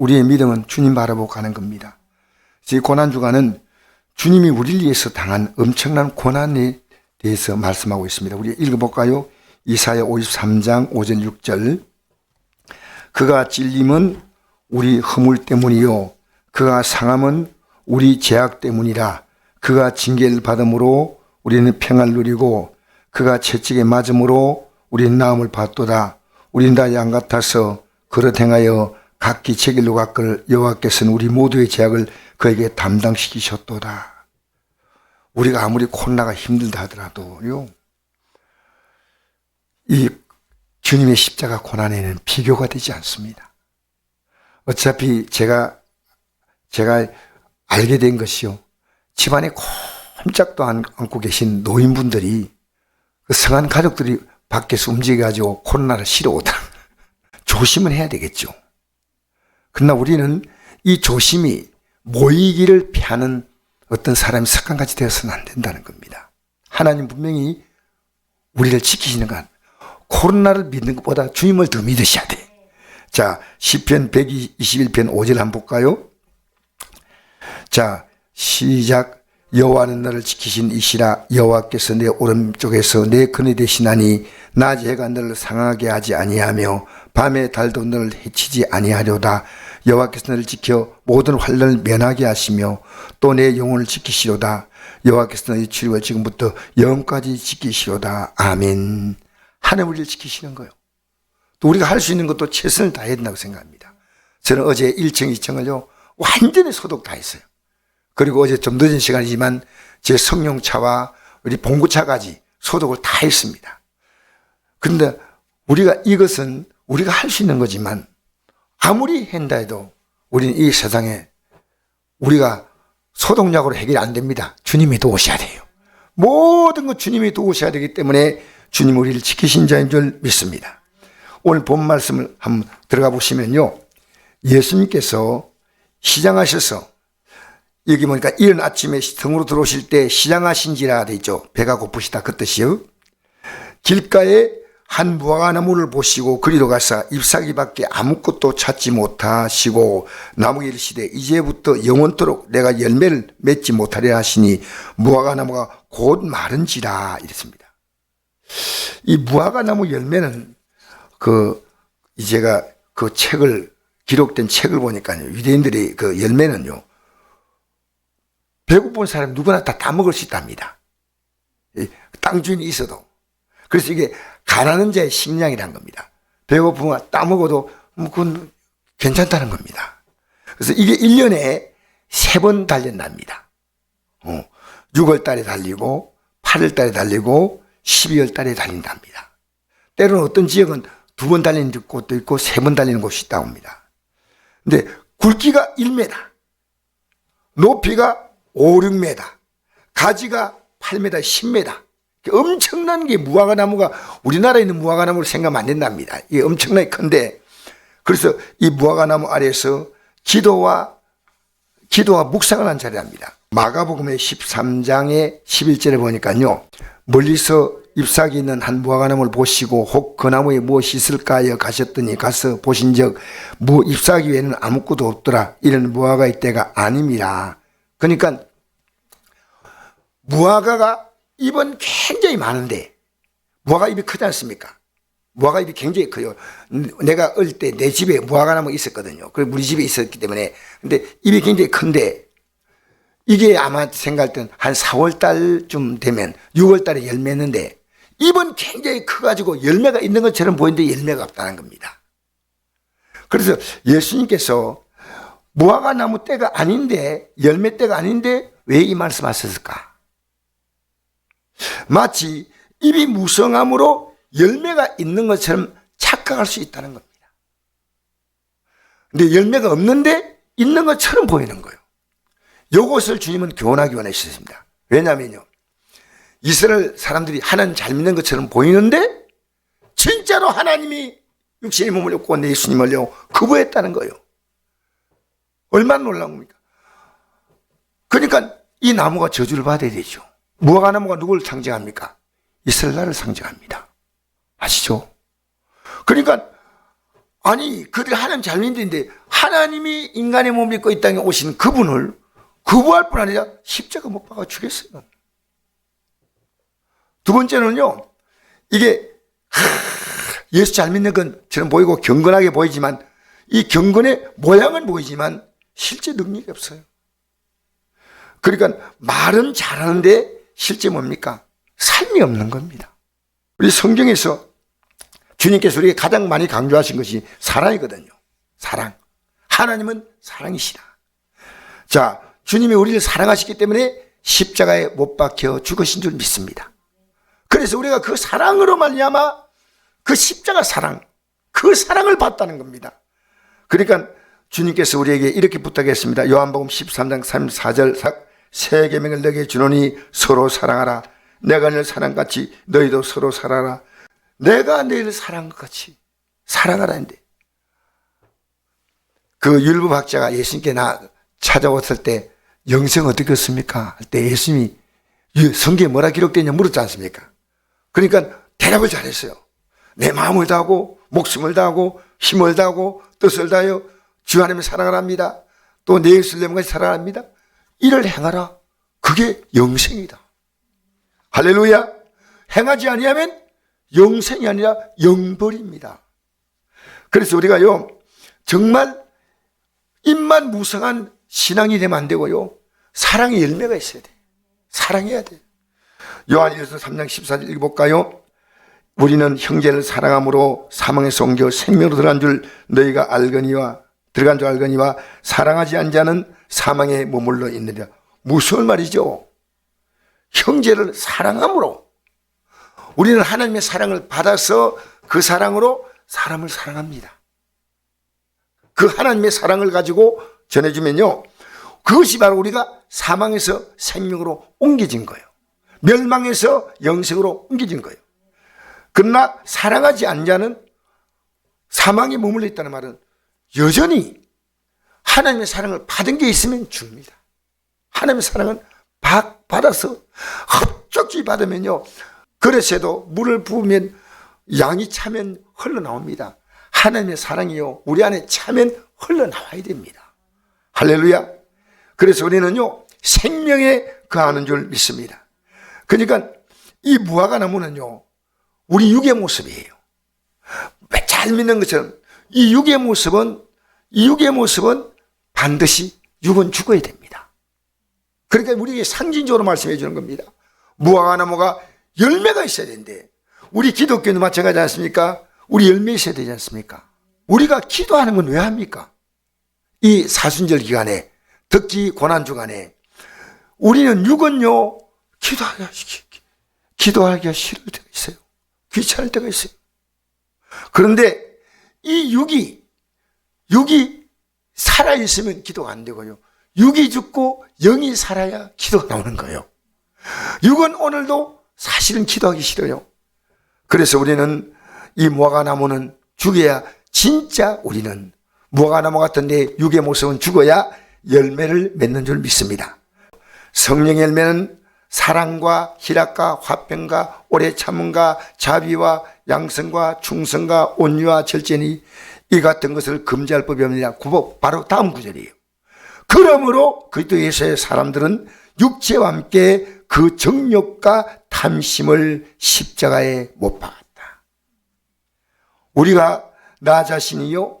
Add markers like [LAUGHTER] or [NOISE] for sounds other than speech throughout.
우리의 믿음은 주님 바라보고 가는 겁니다. 이 고난주간은 주님이 우리를 위해서 당한 엄청난 고난에 대해서 말씀하고 있습니다. 우리 읽어볼까요? 이사야 53장 5절 6절 그가 찔림은 우리 허물 때문이요 그가 상함은 우리 죄악 때문이라 그가 징계를 받음으로 우리는 평안을 누리고 그가 채찍에 맞음으로 우리는 나음을 받도다 우린 다 양 같아서 그릇 행하여 각기 책일로 가끌 여호와께서는 우리 모두의 죄악을 그에게 담당시키셨도다 우리가 아무리 코로나가 힘들다 하더라도요 이 주님의 십자가 고난에는 비교가 되지 않습니다. 어차피 제가 제가 알게 된 것이요. 집안에 꼼짝도 않고 계신 노인분들이 그 성한 가족들이 밖에서 움직여가지고 코로나를 실어오다. [LAUGHS] 조심은 해야 되겠죠. 그러나 우리는 이 조심이 모이기를 피하는 어떤 사람이 습관같이 되어서는 안 된다는 겁니다. 하나님 분명히 우리를 지키시는 것 코로나를 믿는 것보다 주님을 더 믿으셔야 돼. 자, 시편 121편 5절 한번 볼까요? 자, 시작. 여호와는 너를 지키신 이시라 여호와께서 내 오른쪽에서 내 근이 되시나니 낮에 해가 너를 상하게 하지 아니하며 밤에 달도 너를 해치지 아니하려다 여호와께서 너를 지켜 모든 환란을 면하게 하시며 또 내 영혼을 지키시로다 여호와께서 너의 치료를 지금부터 영까지 지키시로다 아멘 하나님 우리를 지키시는 거예요. 또 우리가 할 수 있는 것도 최선을 다해야 된다고 생각합니다. 저는 어제 1층, 2층을요, 완전히 소독 다 했어요. 그리고 어제 좀 늦은 시간이지만 제 성령차와 우리 봉구차까지 소독을 다 했습니다. 근데 우리가 이것은 우리가 할 수 있는 거지만 아무리 한다 해도 우리는 이 세상에 우리가 소독약으로 해결이 안 됩니다. 주님이 도우셔야 돼요. 모든 것 주님이 도우셔야 되기 때문에 주님 우리를 지키신 자인 줄 믿습니다. 오늘 본 말씀을 한번 들어가 보시면요. 예수님께서 시장하셔서 여기 보니까 이른 아침에 등으로 들어오실 때 시장하신지라 돼 있죠. 배가 고프시다 그 뜻이요. 길가에 한 무화과 나무를 보시고 그리로 가서 잎사귀밖에 아무것도 찾지 못하시고 이르시되 이제부터 영원토록 내가 열매를 맺지 못하려 하시니 무화과 나무가 곧 마른지라 이랬습니다. 이 무화과 나무 열매는 그 이제가 그 책을 기록된 책을 보니까요 유대인들이 그 열매는요 배고픈 사람 누구나 다 따먹을 수 있답니다. 땅 주인이 있어도 그래서 이게 가난한 자의 식량이란 겁니다. 배고프면 따먹어도 뭐 그건 괜찮다는 겁니다. 그래서 이게 1년에 세번 달린답니다. 어, 6월 달에 달리고 8월 달에 달리고 12월 달에 달린답니다. 때로는 어떤 지역은 두 번 달리는 곳도 있고 세 번 달리는 곳이 있다고 합니다. 근데 굵기가 1m, 높이가 5, 6m, 가지가 8m, 10m. 엄청난 게 무화과 나무가 우리나라에 있는 무화과 나무를 생각하면 안 된답니다. 이게 엄청나게 큰데 그래서 이 무화과 나무 아래에서 기도와 기도와 묵상을 한 자리랍니다. 마가복음의 13장의 11절에 보니까요. 멀리서 잎사귀 있는 한 무화과 나무를 보시고 혹 그 나무에 무엇이 있을까 하여 가셨더니 가서 보신적 무 잎사귀 외에는 아무것도 없더라 이런 무화과의 때가 아닙니다. 그러니까 무화과가 잎은 굉장히 많은데 무화과 잎이 크지 않습니까? 무화과 잎이 굉장히 커요. 내가 어릴 때 내 집에 무화과 나무 있었거든요. 그 우리 집에 있었기 때문에 근데 잎이 굉장히 큰데 이게 아마 생각할 땐 한 4월 달쯤 되면 6월 달에 열매는데 잎은 굉장히 커가지고 열매가 있는 것처럼 보이는데 열매가 없다는 겁니다. 그래서 예수님께서 무화과 나무 때가 아닌데 열매 때가 아닌데 왜 이 말씀 하셨을까? 마치 잎이 무성함으로 열매가 있는 것처럼 착각할 수 있다는 겁니다. 근데 열매가 없는데 있는 것처럼 보이는 거예요. 요것을 주님은 교훈하기 원하셨습니다. 왜냐면요. 이스라엘 사람들이 하나님 잘 믿는 것처럼 보이는데 진짜로 하나님이 육신의 몸을 입고 온 예수님을요 거부했다는 거예요. 얼마나 놀라운 겁니까? 그러니까 이 나무가 저주를 받아야 되죠. 무화과 나무가 누구를 상징합니까? 이스라엘을 상징합니다. 아시죠? 그러니까 아니 그들이 하나님 잘 믿는데 하나님이 인간의 몸을 입고 이 땅에 오신 그분을 거부할 뿐 아니라 십자가 못 박아 죽였어요. 두 번째는요. 이게 하, 예수 잘 믿는 것처럼 보이고 경건하게 보이지만 이 경건의 모양은 보이지만 실제 능력이 없어요. 그러니까 말은 잘하는데 실제 뭡니까? 삶이 없는 겁니다. 우리 성경에서 주님께서 우리에게 가장 많이 강조하신 것이 사랑이거든요. 사랑. 하나님은 사랑이시라. 자, 주님이 우리를 사랑하시기 때문에 십자가에 못 박혀 죽으신 줄 믿습니다. 그래서 우리가 그 사랑으로 말미암아 그 십자가 사랑, 그 사랑을 받다는 겁니다. 그러니까 주님께서 우리에게 이렇게 부탁했습니다. 요한복음 13장 34절 세 계명을 너에게 주노니 서로 사랑하라. 내가 너를 사랑같이 너희도 서로 살아라. 내가 너희를 사랑한 것 같이 사랑하라는데 그 율법학자가 예수님께 나 찾아왔을 때 영생 어떻게 했습니까? 할 때 예수님이 성경에 뭐라 기록되냐 물었지 않습니까? 그러니까 대답을 잘했어요. 내 마음을 다하고 목숨을 다하고 힘을 다하고 뜻을 다하여 주 하나님을 사랑하랍니다. 또내 내모같이 사랑합니다. 이를 행하라. 그게 영생이다. 할렐루야. 행하지 아니하면 영생이 아니라 영벌입니다. 그래서 우리가요, 정말 입만 무성한 신앙이 되면 안 되고요, 사랑의 열매가 있어야 돼. 사랑해야 돼. 요한일서 3장 14절 읽어볼까요? 우리는 형제를 사랑함으로 사망에서 옮겨 생명으로 들어간 줄 너희가 알거니와 들어간 줄 알거니와 사랑하지 않은 자는 사망에 머물러 있느니라. 무슨 말이죠? 형제를 사랑함으로 우리는 하나님의 사랑을 받아서 그 사랑으로 사람을 사랑합니다. 그 하나님의 사랑을 가지고 전해주면요. 그것이 바로 우리가 사망에서 생명으로 옮겨진 거예요. 멸망에서 영생으로 옮겨진 거예요. 그러나 사랑하지 않는 자는 사망에 머물러 있다는 말은 여전히 하나님의 사랑을 받은 게 있으면 줍니다. 하나님의 사랑은 받아서 헛적지 받으면요. 그릇에도 물을 부으면 양이 차면 흘러나옵니다. 하나님의 사랑이요. 우리 안에 차면 흘러나와야 됩니다. 할렐루야. 그래서 우리는요. 생명에 거하는 줄 믿습니다. 그러니까 이 무화과 나무는요. 우리 육의 모습이에요. 잘 믿는 것처럼 이 육의 모습은 이 육의 모습은 반드시 육은 죽어야 됩니다. 그러니까 우리에게 상징적으로 말씀해 주는 겁니다. 무화과 나무가 열매가 있어야 되는데 우리 기독교는 마찬가지 않습니까? 우리 열매 있어야 되지 않습니까? 우리가 기도하는 건 왜 합니까? 이 사순절 기간에 특히 고난 주간에 우리는 육은요 기도하기가 기도하기가 싫을 때가 있어요. 귀찮을 때가 있어요. 그런데 이 육이 육이 살아 있으면 기도가 안 되고요. 육이 죽고 영이 살아야 기도가 나오는 거예요. 육은 오늘도 사실은 기도하기 싫어요. 그래서 우리는 이 무화과 나무는 죽여야 진짜 우리는 무화과 나무 같은데 육의 모습은 죽어야 열매를 맺는 줄 믿습니다. 성령의 열매는 사랑과 희락과 화평과 오래 참음과 자비와 양성과 충성과 온유와 절제니 이 같은 것을 금지할 법이 없느냐. 구복 바로 다음 구절이에요. 그러므로 그리스도 예수의 사람들은 육체와 함께 그 정욕과 탐심을 십자가에 못 박았다. 우리가 나 자신이요,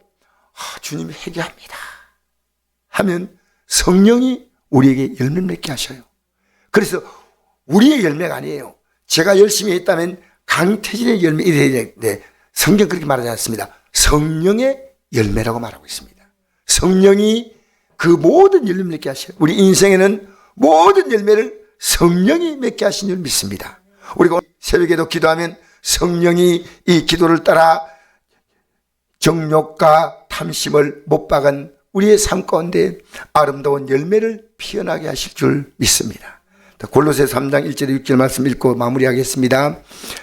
아, 주님 회개합니다. 하면 성령이 우리에게 열매 맺게 하셔요. 그래서 우리의 열매가 아니에요. 제가 열심히 했다면 강태진의 열매 이래야 되는데 성경 그렇게 말하지 않습니다. 성령의 열매라고 말하고 있습니다. 성령이 그 모든 열매 맺게 하셔요. 우리 인생에는 모든 열매를 성령이 맺게 하신 줄 믿습니다. 우리가 새벽에도 기도하면 성령이 이 기도를 따라 정욕과 탐심을 못 박은 우리의 삶 가운데 아름다운 열매를 피어나게 하실 줄 믿습니다. 골로새 3장 1절 6절 말씀 읽고 마무리하겠습니다.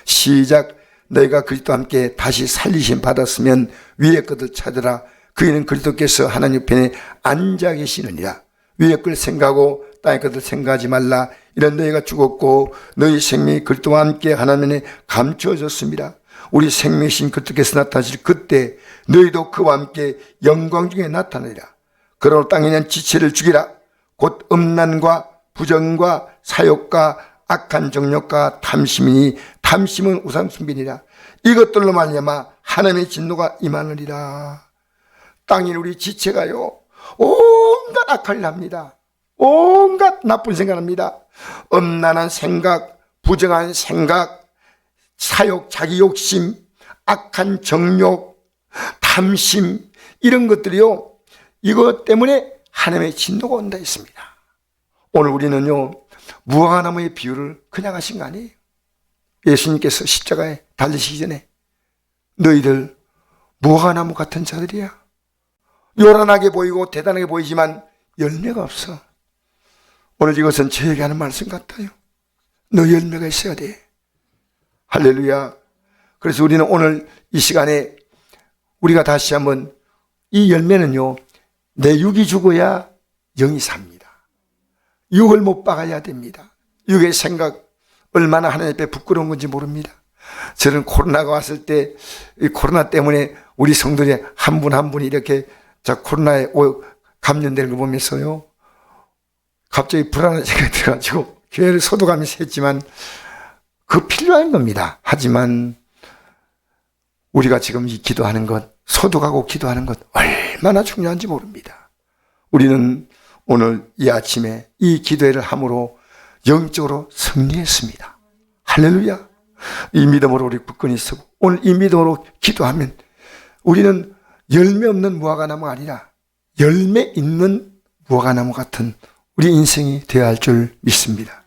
시작 너희가 그리스도 함께 다시 살리심 받았으면 위의 것을 찾으라 그이는 그리스도께서 하나님 편에 앉아 계시느니라 위의 걸 생각하고 땅의 것을 생각하지 말라 이런 너희가 죽었고 너희 생명이 그리스도와 함께 하나님에 감추어졌습니다. 우리 생명신 그쪽에서 나타나실 그때 너희도 그와 함께 영광 중에 나타나리라. 그러므로 땅에 있는 지체를 죽이라. 곧 음란과 부정과 사욕과 악한 정욕과 탐심이니 탐심은 우상 숭배니라. 이것들로 말미암아 하나님의 진노가 임하느니라. 땅에 우리 지체가요 온갖 악할 일 합니다. 온갖 나쁜 생각합니다. 음란한 생각, 부정한 생각, 사욕, 자기 욕심, 악한 정욕, 탐심 이런 것들이요. 이것 때문에 하나님의 진노가 온다 했습니다. 오늘 우리는요. 무화과나무의 비유를 그냥 하신 거 아니에요. 예수님께서 십자가에 달리시기 전에 너희들 무화과나무 같은 자들이야. 요란하게 보이고 대단하게 보이지만 열매가 없어. 오늘 이것은 저에게 하는 말씀 같아요. 너 열매가 있어야 돼. 할렐루야. 그래서 우리는 오늘 이 시간에 우리가 다시 한번 이 열매는요, 내 육이 죽어야 영이 삽니다. 육을 못 박아야 됩니다. 육의 생각, 얼마나 하나님 앞에 부끄러운 건지 모릅니다. 저는 코로나가 왔을 때, 이 코로나 때문에 우리 성도들이 한 분 한 분이 이렇게 자, 코로나에 오- 감염되는 거 보면서요, 갑자기 불안한 생각이 들어가지고, 교회를 소독하면서 했지만, 그 필요한 겁니다. 하지만, 우리가 지금 이 기도하는 것, 소독하고 기도하는 것, 얼마나 중요한지 모릅니다. 우리는 오늘 이 아침에 이 기도회를 함으로 영적으로 승리했습니다. 할렐루야. 이 믿음으로 우리 굳건히 서고 오늘 이 믿음으로 기도하면 우리는 열매 없는 무화과나무가 아니라 열매 있는 무화과나무 같은 우리 인생이 되어야 할 줄 믿습니다.